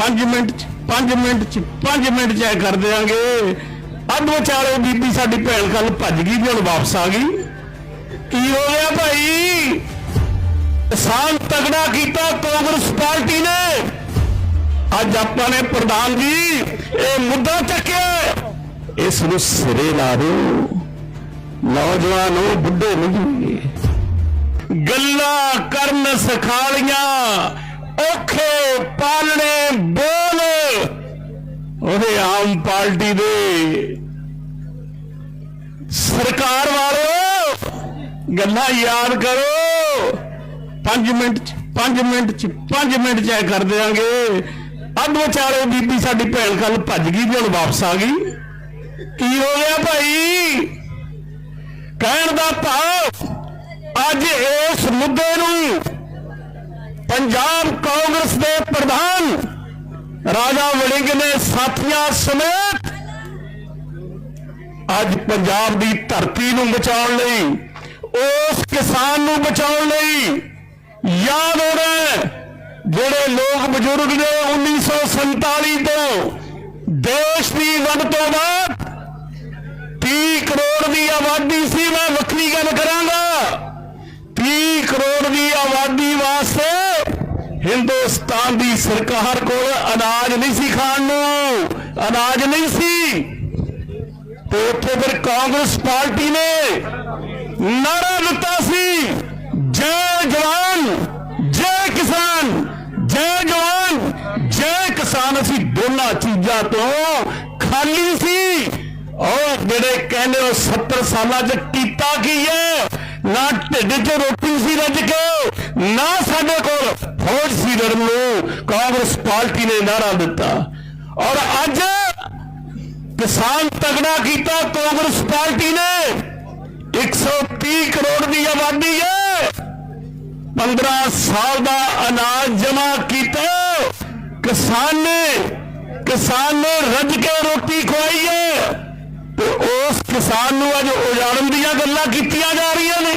5 minute ਚ 5 minute ਚ 5 minute ਚ ਐ ਕਰ ਦਿਆਂਗੇ। ਅੱਧ ਵਿਚਾਲੇ ਬੀਬੀ ਸਾਡੀ ਭੈਣ ਕੱਲ ਭੱਜ ਗਈ ਵੀ ਹੁਣ ਵਾਪਸ ਆ ਗਈ। ਕੀ ਹੋ ਗਿਆ ਭਾਈ? ਕਿਸਾਨ ਤਗੜਾ ਕੀਤਾ ਕਾਂਗਰਸ ਪਾਰਟੀ ਨੇ। ਅੱਜ ਆਪਾਂ ਨੇ ਪ੍ਰਧਾਨ ਜੀ, ਇਹ ਮੁੱਦਾ ਚੱਕਿਆ। ਇਸ ਨੂੰ ਸਿਰੇ ਲਾ ਦਿਓ। ਨੌਜਵਾਨੋ, ਬੁੱਢੇ ਨਹੀਂ। ਗੱਲਾਂ ਕਰਨ ਸਿਖਾਲੀਆਂ। ਔਖੇ ਪਾਲਣੇ ਬੋਲ। ਉਹਦੇ ਆਮ ਪਾਰਟੀ ਦੇ ਸਰਕਾਰ ਵਾਲੋ, ਗੱਲਾਂ ਯਾਦ ਕਰੋ। 5 ਮਿੰਟ ਚ 5 ਮਿੰਟ ਚ 5 ਮਿੰਟ ਚ ਕਰ ਦਿਆਂਗੇ। ਅੱਧ ਵਿਚਾਲੇ ਬੀਬੀ ਸਾਡੀ ਭੈਣ ਕੱਲ ਭੱਜ ਗਈ ਵੀ ਹੁਣ ਵਾਪਸ ਆ ਗਈ। ਕੀ ਹੋ ਗਿਆ ਭਾਈ? ਕਹਿਣ ਦਾ ਭਾਵ, ਅੱਜ ਇਸ ਮੁੱਦੇ ਨੂੰ ਪੰਜਾਬ ਰਾਜਾ ਵੜਿੰਗ ਨੇ ਸਾਥੀਆਂ ਸਮੇਤ ਅੱਜ ਪੰਜਾਬ ਦੀ ਧਰਤੀ ਨੂੰ ਬਚਾਉਣ ਲਈ ਉਸ ਕਿਸਾਨ ਨੂੰ ਬਚਾਉਣ ਲਈ ਯਾਦ ਹੋਣਾ ਹੈ, ਜਿਹੜੇ ਲੋਕ ਬਜ਼ੁਰਗ ਨੇ 1947 ਤੋਂ ਦੇਸ਼ ਦੀ ਵੰਡ ਤੋਂ ਬਾਅਦ 30 ਕਰੋੜ ਦੀ ਆਬਾਦੀ ਸੀ ਮੈਂ ਵੱਖਰੀ ਗੱਲ ਕਰਾਂਗਾ 30 ਕਰੋੜ ਦੀ ਆਬਾਦੀ ਵਾਸਤੇ ਹਿੰਦੁਸਤਾਨ ਦੀ ਸਰਕਾਰ ਕੋਲ ਅਨਾਜ ਨਹੀਂ ਸੀ ਖਾਣ ਨੂੰ। ਅਨਾਜ ਨਹੀਂ ਸੀ। ਤੇ ਉੱਥੇ ਫਿਰ ਕਾਂਗਰਸ ਪਾਰਟੀ ਨੇ ਨਾਰਾ ਦਿੱਤਾ ਸੀ, ਜੈ ਜਵਾਨ, ਜੈ ਕਿਸਾਨ, ਜੈ ਜਵਾਨ, ਜੈ ਕਿਸਾਨ। ਅਸੀਂ ਦੋਨਾਂ ਚੀਜ਼ਾਂ ਤੋਂ ਖਾਲੀ ਸੀ। ਔਰ ਜਿਹੜੇ ਕਹਿੰਦੇ ਉਹ 70 ਸਾਲਾਂ 'ਚ ਕੀਤਾ ਕੀ ਹੈ? ਨਾ ਢਿੱਡ 'ਚ ਰੋਟੀ ਸੀ ਰੱਜ ਕੇ, ਨਾ ਸਾਡੇ ਕੋਲ ਫੌਜ ਸੀਡਰ ਨੂੰ ਕਾਂਗਰਸ ਪਾਰਟੀ ਨੇ ਨਾਰਾ ਦਿੱਤਾ। ਔਰ ਅੱਜ ਕਿਸਾਨ ਤਗੜਾ ਕੀਤਾ ਕਾਂਗਰਸ ਪਾਰਟੀ ਨੇ। 130 ਕਰੋੜ ਦੀ ਆਬਾਦੀ ਹੈ। 15 ਸਾਲ ਦਾ ਅਨਾਜ ਜਮਾ ਕੀਤਾ। ਕਿਸਾਨ ਨੇ ਕਿਸਾਨ ਨੇ ਰੱਜ ਕੇ ਰੋਟੀ ਖਵਾਈ ਹੈ। ਤੇ ਉਸ ਕਿਸਾਨ ਨੂੰ ਅੱਜ ਉਜਾੜਨ ਦੀਆਂ ਗੱਲਾਂ ਕੀਤੀਆਂ ਜਾ ਰਹੀਆਂ ਨੇ।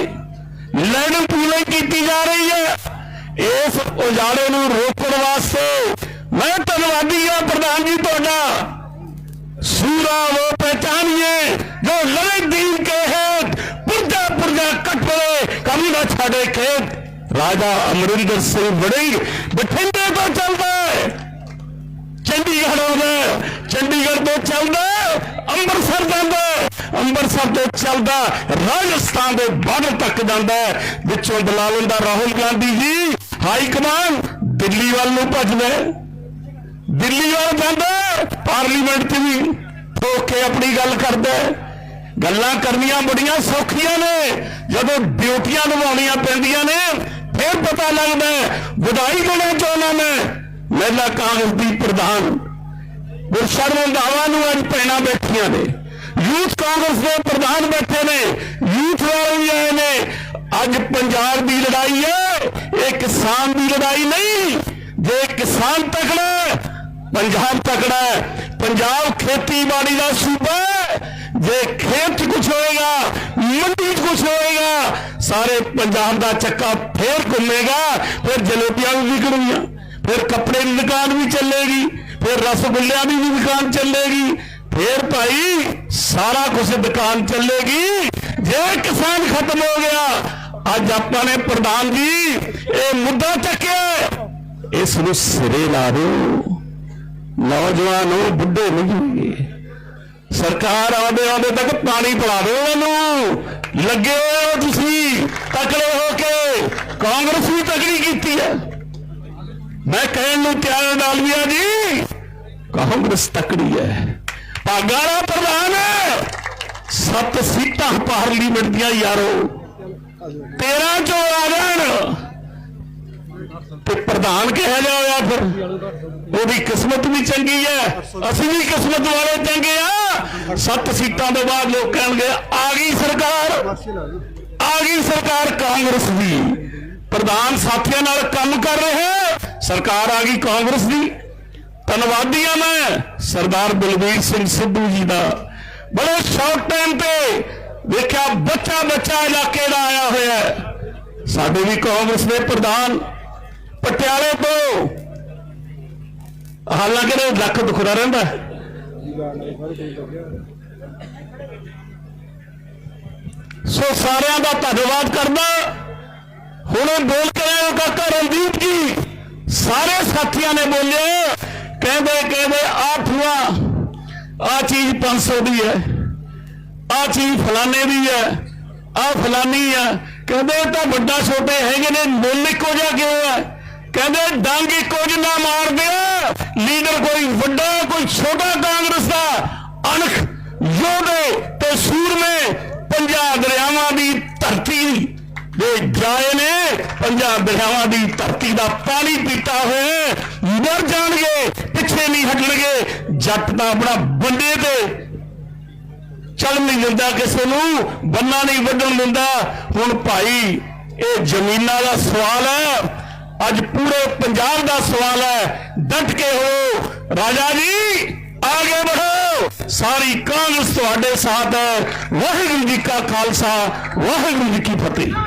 ਲੈਣ ਪੂਲੇ ਕੀਤੀ ਜਾ ਰਹੀ ਹੈ। ਇਸ ਉਜਾੜੇ ਨੂੰ ਰੋਕਣ ਵਾਸਤੇ ਮੈਂ ਧੰਨਵਾਦੀ ਹਾਂ ਪ੍ਰਧਾਨ ਜੀ ਤੁਹਾਡਾ। ਸੂਰਾ ਉਹ ਪਹਿਚਾਨੀਏ ਜੋ ਲੜੇ ਦੀਨ ਕੇ ਹੈ ਪੁਰਜਾ ਪੁਰਜਾ ਕਟੜੇ ਕਮੀ ਨਾ ਛਾੜੇ ਖੇਤ ਰਾਜਾ ਅਮਰਿੰਦਰ ਸਿੰਘ ਵੜਿੰਗ ਬਠਿੰਡੇ ਤੋਂ ਚੱਲਦਾ ਹੈ। ਚੰਡੀਗੜ੍ਹ ਆਉਂਦਾ ਚੰਡੀਗੜ੍ਹ ਤੋਂ ਚੱਲਦਾ ਅੰਮ੍ਰਿਤਸਰ ਜਾਂਦਾ ਅੰਮ੍ਰਿਤਸਰ ਤੋਂ ਚੱਲਦਾ ਰਾਜਸਥਾਨ ਦੇ ਬਾਰਡਰ ਤੱਕ ਜਾਂਦਾ ਵਿੱਚੋਂ ਬਲਾਲਨ ਦਾ ਰਾਹੁਲ ਗਾਂਧੀ ਜੀ। ਹਾਈ ਕਮਾਨ ਦਿੱਲੀ ਵੱਲ ਨੂੰ ਭੱਜਦਾ ਦਿੱਲੀ ਵੱਲ ਜਾਂਦਾ ਪਾਰਲੀਮੈਂਟ 'ਚ ਵੀ ਠੋਕ ਕੇ ਆਪਣੀ ਗੱਲ ਕਰਦਾ ਗੱਲਾਂ ਕਰਨੀਆਂ ਬੜੀਆਂ ਸੌਖੀਆਂ ਨੇ। ਜਦੋਂ ਡਿਊਟੀਆਂ ਨਿਭਾਉਣੀਆਂ ਪੈਂਦੀਆਂ ਨੇ, ਫਿਰ ਪਤਾ ਲੱਗਦਾ ਵਧਾਈ ਦੇਣਾ ਚਾਹੁੰਦਾ ਮੈਂ। ਮਹਿਲਾ ਕਾਂਗਰਸ ਦੀ ਪ੍ਰਧਾਨ। ਗੁਰਸ਼ਰਨ ਰੰਧਾਵਾ ਨੂੰ ਅੱਜ ਪੈਣਾ ਬੈਠੀਆਂ ਨੇ। ਯੂਥ ਕਾਂਗਰਸ ਦੇ ਪ੍ਰਧਾਨ ਬੈਠੇ ਨੇ। ਯੂਥ ਵਾਲੇ ਵੀ ਆਏ ਨੇ। ਅੱਜ ਪੰਜਾਬ ਦੀ ਲੜਾਈ ਹੈ, ਇਹ ਕਿਸਾਨ ਦੀ ਲੜਾਈ ਨਹੀਂ, ਜੇ ਕਿਸਾਨ ਤਕੜਾ ਪੰਜਾਬ ਤਕੜਾ ਹੈ। ਪੰਜਾਬ ਖੇਤੀਬਾੜੀ ਦਾ ਸੂਬਾ ਜੇ ਖੇਤ 'ਚ ਕੁਝ ਹੋਏਗਾ, ਮੰਡੀ 'ਚ ਕੁਝ ਹੋਏਗਾ, ਸਾਰੇ ਪੰਜਾਬ ਦਾ ਚੱਕਾ ਫੇਰ ਘੁੰਮੇਗਾ, ਫਿਰ ਜਲੇਬੀਆਂ ਵੀ ਵਿਕਣਗੀਆਂ, ਫਿਰ ਕੱਪੜੇ ਦੀ ਦੁਕਾਨ ਵੀ ਚੱਲੇਗੀ, ਫਿਰ ਰਸਗੁੱਲਿਆਂ ਦੀ ਵੀ ਦੁਕਾਨ ਚੱਲੇਗੀ, ਫਿਰ ਭਾਈ ਸਾਰਾ ਕੁਝ ਦੁਕਾਨ ਚੱਲੇਗੀ ਜੇ ਕਿਸਾਨ ਖਤਮ ਹੋ ਗਿਆ ਅੱਜ ਆਪਾਂ ਨੇ ਪ੍ਰਧਾਨ ਜੀ ਇਹ ਮੁੱਦਾ ਚੱਕਿਆ। ਇਸ ਨੂੰ ਸਿਰੇ ਲਾ ਦਿਓ। ਨੌਜਵਾਨੋ ਬੁੱਢੇ ਨਹੀਂ ਸਰਕਾਰ ਆਉਂਦੇ ਆਉਂਦੇ ਤੱਕ ਪਾਣੀ ਪਿਲਾ ਦਿਓ ਉਹਨੂੰ ਲੱਗੇ ਹੋ ਤੁਸੀਂ, ਤਕੜੇ ਹੋ ਕੇ। ਕਾਂਗਰਸ ਵੀ ਤਕੜੀ ਕੀਤੀ ਹੈ। ਮੈਂ ਕਹਿਣ ਨੂੰ ਤਿਆਰ ਹਾਂ ਡਾਲਵੀਆ ਜੀ, ਕਾਂਗਰਸ ਤਕੜੀ ਹੈ। ਭਾਗਾਰਾ ਪ੍ਰਧਾਨ ਹੈ। ਸੱਤ ਸੀਟਾਂ ਪਾਰਲੀਮੈਂਟ ਦੀਆਂ ਯਾਰੋ। 13 ਚੋਂ ਆ ਜਾਣ। ਤੇ ਪ੍ਰਧਾਨ ਕਿਹਾ ਜਾ ਫਿਰ, ਉਹਦੀ ਕਿਸਮਤ ਵੀ ਚੰਗੀ ਹੈ, ਅਸੀਂ ਵੀ ਕਿਸਮਤ ਵਾਲੇ ਚੰਗੇ ਆ। ਸੱਤ ਸੀਟਾਂ ਤੋਂ ਬਾਅਦ ਲੋਕ ਕਹਿਣਗੇ, ਆ ਗਈ ਸਰਕਾਰ, ਆ ਗਈ ਸਰਕਾਰ ਕਾਂਗਰਸ ਦੀ। ਪ੍ਰਧਾਨ ਸਾਥੀਆਂ ਨਾਲ ਕੰਮ ਕਰ ਰਿਹਾ ਸਰਕਾਰ ਆ ਗਈ ਕਾਂਗਰਸ ਦੀ। ਧੰਨਵਾਦੀ ਆ ਮੈਂ, ਸਰਦਾਰ ਬਲਵੀਰ ਸਿੰਘ ਸਿੱਧੂ ਜੀ ਦਾ। ਬੜੇ ਸ਼ਾਰਟ ਟਾਈਮ ਤੇ ਵੇਖਿਆ ਬੱਚਾ ਬੱਚਾ ਇਲਾਕੇ ਦਾ ਆਇਆ ਹੋਇਆ ਹੈ। ਸਾਡੇ ਵੀ ਕਾਂਗਰਸ ਦੇ ਪ੍ਰਧਾਨ ਪਟਿਆਲੇ ਤੋਂ। ਹਾਲਾਂਕਿ ਇਹ ਲੱਖ ਦੁਖਦਾ ਰਹਿੰਦਾ ਸੋ ਸਾਰਿਆਂ ਦਾ ਧੰਨਵਾਦ ਕਰਦਾ। ਹੁਣੇ ਬੋਲ ਕੇ ਆਇਆ ਕਾਕਾ ਰਣਦੀਪ ਜੀ। ਸਾਰੇ ਸਾਥੀਆਂ ਨੇ ਬੋਲੇ ਕਹਿੰਦੇ ਕਹਿੰਦੇ ਆ ਫੂਆ ਆ ਚੀਜ਼ 500 ਦੀ ਹੈ। ਆ ਚੀਜ਼ ਫਲਾਣੇ ਦੀ ਹੈ ਆ ਫਲਾਨੀ ਹੈ ਕਹਿੰਦੇ ਤਾਂ ਵੱਡਾ ਛੋਟੇ ਹੈਗੇ ਨੇ, ਮੁੱਲ ਇੱਕੋ ਜਿਹਾ ਕਿਉਂ ਹੈ ਕਹਿੰਦੇ ਡੰਗ ਇੱਕੋ ਜਿਹਾ ਮਾਰ ਦਿਆ ਲੀਡਰ ਕੋਈ ਵੱਡਾ, ਕੋਈ ਛੋਟਾ ਕਾਂਗਰਸ ਦਾ, ਅਣਖ ਯੋਧੇ ਤੇ ਸੂਰਮੇ ਪੰਜਾਬ ਦਰਿਆਵਾਂ ਦੀ ਧਰਤੀ ਦੇ ਜਾਏ ਨੇ। ਪੰਜਾਬ ਦਰਿਆਵਾਂ ਦੀ ਧਰਤੀ ਦਾ ਪਾਣੀ ਪੀਤਾ ਹੋਏ ਮਰ ਜਾਣਗੇ, ਪਿੱਛੇ ਨਹੀਂ ਹਟਣਗੇ। ਜੱਟ ਤਾਂ ਆਪਣਾ ਬੰਦੇ ਤੇ ਚੱਲ ਨਹੀਂ ਦਿੰਦਾ ਕਿਸੇ ਨੂੰ, ਬੰਨਾ ਨਹੀਂ ਵੱਢਣ ਦਿੰਦਾ। ਹੁਣ ਭਾਈ, ਇਹ ਜ਼ਮੀਨਾਂ ਦਾ ਸਵਾਲ ਹੈ। ਅੱਜ ਪੂਰੇ ਪੰਜਾਬ ਦਾ ਸਵਾਲ ਹੈ। ਡਟ ਕੇ ਹੋ। ਰਾਜਾ ਜੀ ਆਗੇ ਵਧੋ ਸਾਰੀ ਕਾਂਗਰਸ ਤੁਹਾਡੇ ਸਾਥ ਹੈ। ਵਾਹਿਗੁਰੂ ਜੀ ਕਾ ਖਾਲਸਾ, ਵਾਹਿਗੁਰੂ ਜੀ ਕੀ ਫਤਿਹ।